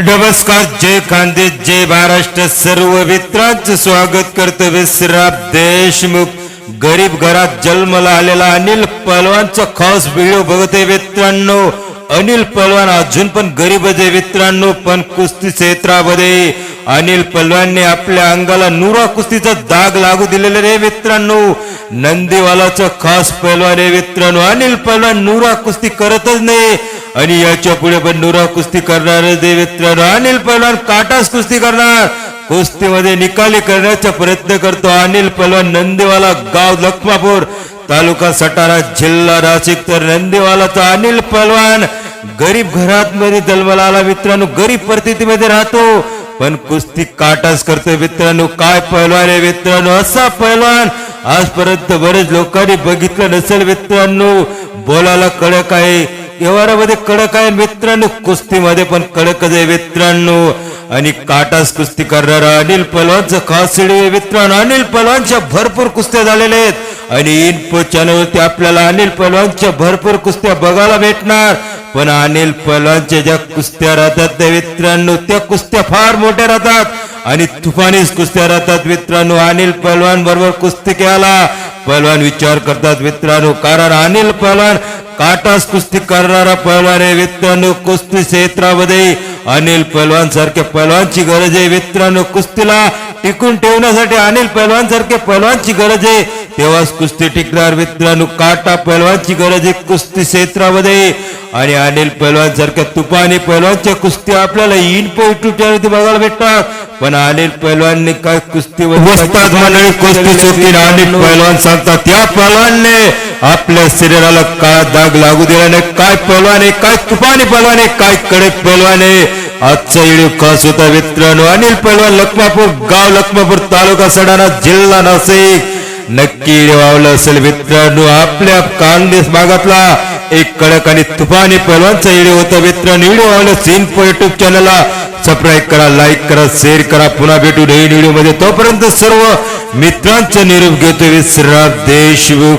नमस्कार जय खानदे जय महाराष्ट्र. सर्व मित्रांचं स्वागत करतो विश्राम देशमुख. गरीब घरात जन्मला आलेला अनिल पलवानचा खास व्हिडिओ आहे मित्रांनो. अनिल पलवान अजून पण गरीब आहे मित्रांनो पण कुस्ती क्षेत्रामध्ये. अनिल पलवानने आपल्या अंगाला नुरा कुस्तीचा दाग लागू दिलेला रे मित्रांनो. नंदीवालाचा खास पहलवान आहे मित्रांनो. अनिल पलवान नुरा कुस्ती करतच नाही. आणि याच्यापुढे पण नुरा कुस्ती करणार दे मित्रांनो अनिल पहलवान काटास कुस्ती करणार. कुस्तीमध्ये निकाली करण्याचा प्रयत्न करतो अनिल पहलवान नंदीवाला गाव लखमापूर. तालुका सटाणा जिल्हा नाशिक तर नंदीवालाचा अनिल पहलवान. गरीब घरात मध्ये जन्माला मित्रांनो गरीब परिस्थितीमध्ये राहतो. पण कुस्ती काटास करतोय मित्रांनो काय पहलवान आहे मित्रांनो असा पहलवान. आजपर्यंत बरेच लोकांनी बघितलं नसेल मित्रांनो बोलायला कडक आहे. व्यवहारामध्ये कडक आहे मित्रांनो. कुस्तीमध्ये पण कडकच आहे मित्रांनो. आणि काटास कुस्ती करणारा अनिल पलवानचं खास मित्रांनो. अनिल पलवानच्या भरपूर कुस्त्या झालेल्या आहेत. आणि इन्फो चॅनलवरती आपल्याला अनिल पलवानच्या भरपूर कुस्त्या बघायला भेटणार. पण अनिल पलवानच्या ज्या कुस्त्या राहतात त्या मित्रांनो त्या कुस्त्या फार मोठ्या राहतात. आणि तुफानीच कुस्त्या राहतात मित्रांनो. अनिल पहलवान बरोबर कुस्ती खेळाला पहलवान विचार करतात मित्रांनो. कारण अनिल पहलवान काटास कुस्ती करणारा पहलवान आहे मित्रांनो कुस्ती क्षेत्रामध्ये. अनिल पहलवान सारख्या पहलवानची गरज आहे मित्रांनो कुस्तीला टिकून ठेवण्यासाठी अनिल पहलवान सारख्या पहलवानची गरज आहे. तेव्हाच कुस्ती टिकणार मित्रांनो काटा पहलवानची गरज आहे कुस्ती क्षेत्रामध्ये. आणि अनिल पहलवान सारख्या तुपाने पहलवानच्या कुस्ती आपल्याला इन युट्यूब बघायला भेटतात. पण अनिल पहलवानने काय कुस्ती कुस्ती अनिल पहलवान सांगतात त्या पहलवानने आपल्या शरीराला काळा दाग लागू दिला नाही. काय पलवाने काय तुपानी पलवाने काय कडे पलवाने आहे आजचा व्हिडिओ खास होता मित्रांनो. अनिल पलवान लखमापूर गाव लखमापूर तालुका सडाणा जिल्हा नाशिक. नक्की वावलं असेल मित्रांनो आपल्या कांदेस भागातला एक कडक आणि तुफानी पहलवानचा व्हिडिओ होता मित्रांनो. व्हिडिओ आवडला सीन युट्यूब चॅनलला सबस्क्राईब करा लाईक करा शेअर करा. पुन्हा भेटू नवीन व्हिडिओमध्ये तोपर्यंत सर्व मित्रांचा निरोप घेतो विसरा देशमुख.